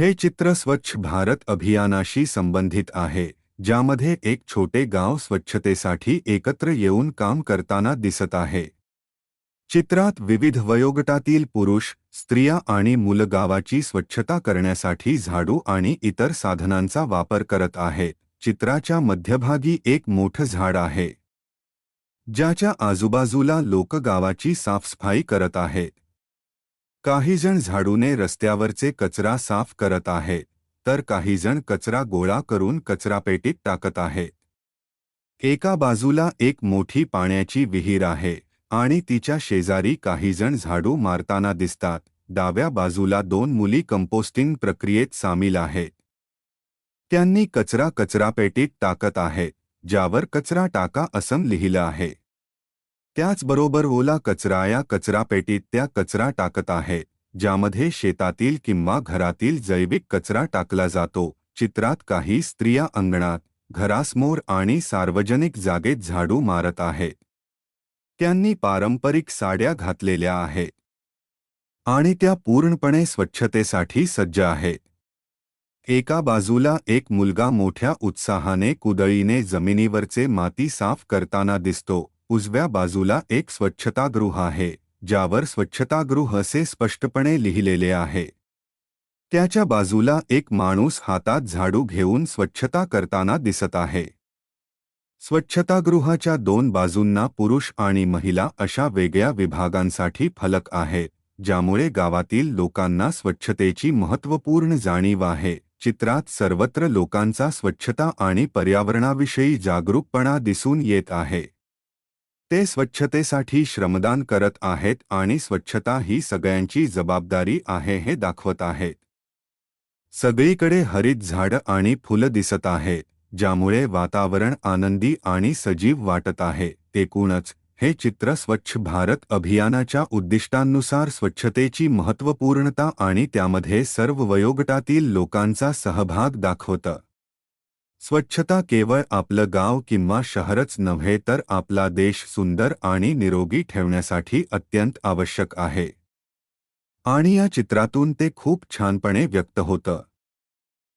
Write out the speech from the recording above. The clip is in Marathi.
हे चित्र स्वच्छ भारत अभियानाशी संबंधित आहे ज्यामध्ये एक छोटे गाव स्वच्छतेसाठी एकत्र येऊन काम करताना दिसत आहे. चित्रात विविध वयोगटातील पुरुष स्त्रिया आणि मुलं गावाची स्वच्छता करण्यासाठी झाडू आणि इतर साधनांचा वापर करत आहेत चित्राच्या मध्यभागी एक मोठं झाड आहे ज्याच्या आजूबाजूला लोक गावाची साफसफाई करत आहेत काहीजण झाडूने रस्त्यावरचे कचरा साफ करत आहेत तर काहीजण कचरा गोळा करून कचरापेटीत टाकत आहेत एका बाजूला एक मोठी पाण्याची विहीर आहे आणि तिच्या शेजारी काहीजण झाडू मारताना दिसतात. डाव्या बाजूला दोन मुली कंपोस्टिंग प्रक्रियेत सामील आहेत त्यांनी कचरा कचरापेटीत टाकत आहेत ज्यावर कचरा टाका असं लिहिलं आहे. त्याचबरोबर ओला कचरा या कचरापेटीत त्या कचरा टाकत आहेत ज्यामध्ये शेतातील किंवा घरातील जैविक कचरा टाकला जातो. चित्रात काही स्त्रिया अंगणात, घरासमोर आणि सार्वजनिक जागेत झाडू मारत आहेत त्यांनी पारंपरिक साड्या घातलेल्या आहेत आणि त्या पूर्णपणे स्वच्छतेसाठी सज्ज आहेत एका बाजूला एक मुलगा मोठ्या उत्साहाने कुदळीने जमिनीवरचे माती साफ़ करताना दिसतो. उजव्या बाजूला एक स्वच्छतागृह आहे ज्यावर स्वच्छतागृह असे स्पष्टपणे लिहिलेले आहे. त्याच्या बाजूला एक माणूस हातात झाडू घेऊन स्वच्छता करताना दिसत आहे. स्वच्छतागृहाच्या दोन बाजूंना पुरुष आणि महिला अशा वेगळ्या विभागांसाठी फलक आहेत ज्यामुळे गावातील लोकांना स्वच्छतेची महत्त्वपूर्ण जाणीव आहे. चित्रात सर्वत्र लोकांचा स्वच्छता आणि पर्यावरणाविषयी जागरूकपणा दिसून येत आहे. ते स्वच्छतेसाठी श्रमदान करत आहेत आणि स्वच्छता ही सगळ्यांची जबाबदारी आहे हे दाखवत आहेत. सगळीकडे हरित झाडं आणि फुलं दिसत आहेत ज्यामुळे वातावरण आनंदी आणि सजीव वाटत आहे. एकूणच हे चित्र स्वच्छ भारत अभियानाच्या उद्दिष्टांनुसार स्वच्छतेची महत्त्वपूर्णता आणि त्यामध्ये सर्व वयोगटातील लोकांचा सहभाग दाखवतं. स्वच्छता केवळ आपलं गाव किंवा शहरच नव्हे तर आपला देश सुंदर आणि निरोगी ठेवण्यासाठी अत्यंत आवश्यक आहे. आणि या चित्रातून ते खूप छानपणे व्यक्त होतं.